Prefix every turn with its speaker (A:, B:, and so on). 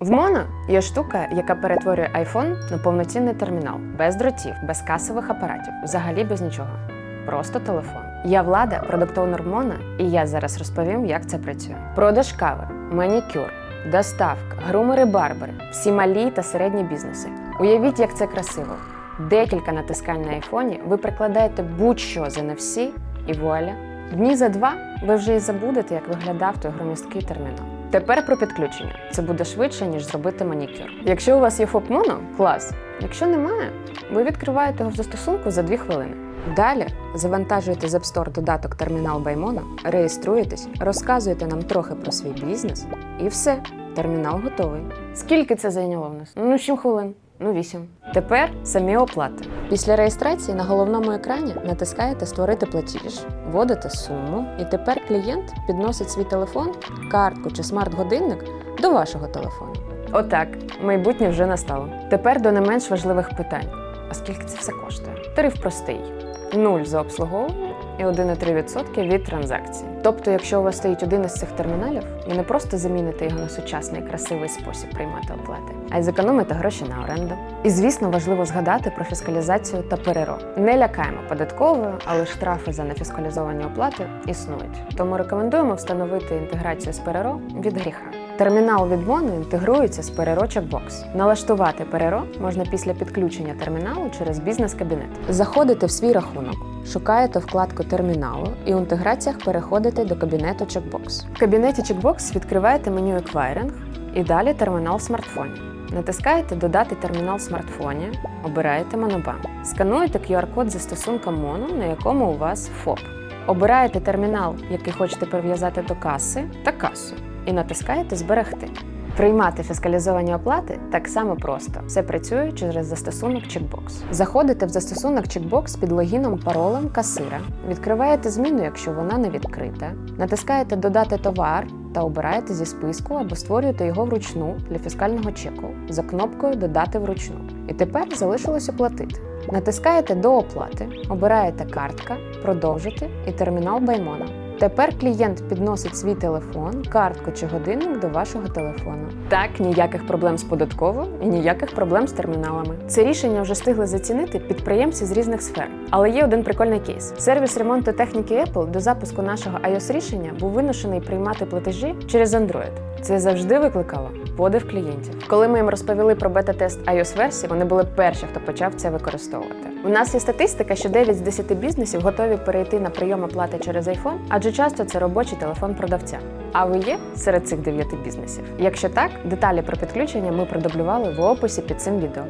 A: В Mono є штука, яка перетворює iPhone на повноцінний термінал, без дротів, без касових апаратів, взагалі без нічого. Просто телефон. Я влада, продуктовнер Mono, і я зараз розповім, як це працює. Продаж кави, манікюр, доставка, грумери-барбери, всі малі та середні бізнеси. Уявіть, як це красиво. Декілька натискань на айфоні, ви прикладаєте будь-що за NFC, і вуаля. Дні за два ви вже і забудете, як виглядав той громісткий термінал. Тепер про підключення. Це буде швидше, ніж зробити манікюр. Якщо у вас є ФОП-моно клас. Якщо немає, ви відкриваєте його в застосунку за 2 хвилини. Далі завантажуєте з App Store додаток Термінал Баймона, реєструєтесь, розказуєте нам трохи про свій бізнес, і все, термінал готовий. Скільки це зайняло в нас? Ну, 7 хвилин. Ну, 8. Тепер самі оплати. Після реєстрації на головному екрані натискаєте Створити платіж, вводите суму, і тепер клієнт підносить свій телефон, картку чи смарт-годинник до вашого телефону. Отак, майбутнє вже настало. Тепер до не менш важливих питань. А скільки це все коштує? Тариф простий: нуль за обслуговування і 1,3% від транзакції. Тобто, якщо у вас стоїть один із цих терміналів, ви не просто заміните його на сучасний красивий спосіб приймати оплати, а й зекономите гроші на оренду. І звісно, важливо згадати про фіскалізацію та переро. Не лякаємо податковою, але штрафи за нефіскалізовані оплати існують. Тому рекомендуємо встановити інтеграцію з переро від гріха. Термінал від Mono інтегрується з Переро Checkbox. Налаштувати Переро можна після підключення терміналу через бізнес-кабінет. Заходите в свій рахунок, шукаєте вкладку терміналу і у інтеграціях переходите до кабінету Checkbox. В кабінеті Checkbox відкриваєте меню Acquiring і далі термінал в смартфоні. Натискаєте Додати термінал в смартфоні, обираєте Монобанк. Скануєте QR-код застосунка Mono, на якому у вас ФОП. Обираєте термінал, який хочете прив'язати до каси та касу, і натискаєте Зберегти. Приймати фіскалізовані оплати так само просто. Все працює через застосунок Checkbox. Заходите в застосунок Checkbox під логіном паролем касира, відкриваєте зміну, якщо вона не відкрита, натискаєте Додати товар та обираєте зі списку або створюєте його вручну для фіскального чеку за кнопкою Додати вручну. І тепер залишилось оплатити. Натискаєте до оплати, обираєте картка, продовжити і термінал Баймона. Тепер клієнт підносить свій телефон, картку чи годинник до вашого телефону. Так, ніяких проблем з податковою і ніяких проблем з терміналами. Це рішення вже встигли зацінити підприємці з різних сфер. Але є один прикольний кейс: сервіс ремонту техніки Apple до запуску нашого iOS рішення був вимушений приймати платежі через Android. Це завжди викликало подив клієнтів. Коли ми їм розповіли про бета-тест iOS версії, вони були перші, хто почав це використовувати. У нас є статистика, що 9 з 10 бізнесів готові перейти на прийом оплати через iPhone, адже часто це робочий телефон продавця. А ви є серед цих 9 бізнесів? Якщо так, деталі про підключення ми продублювали в описі під цим відео.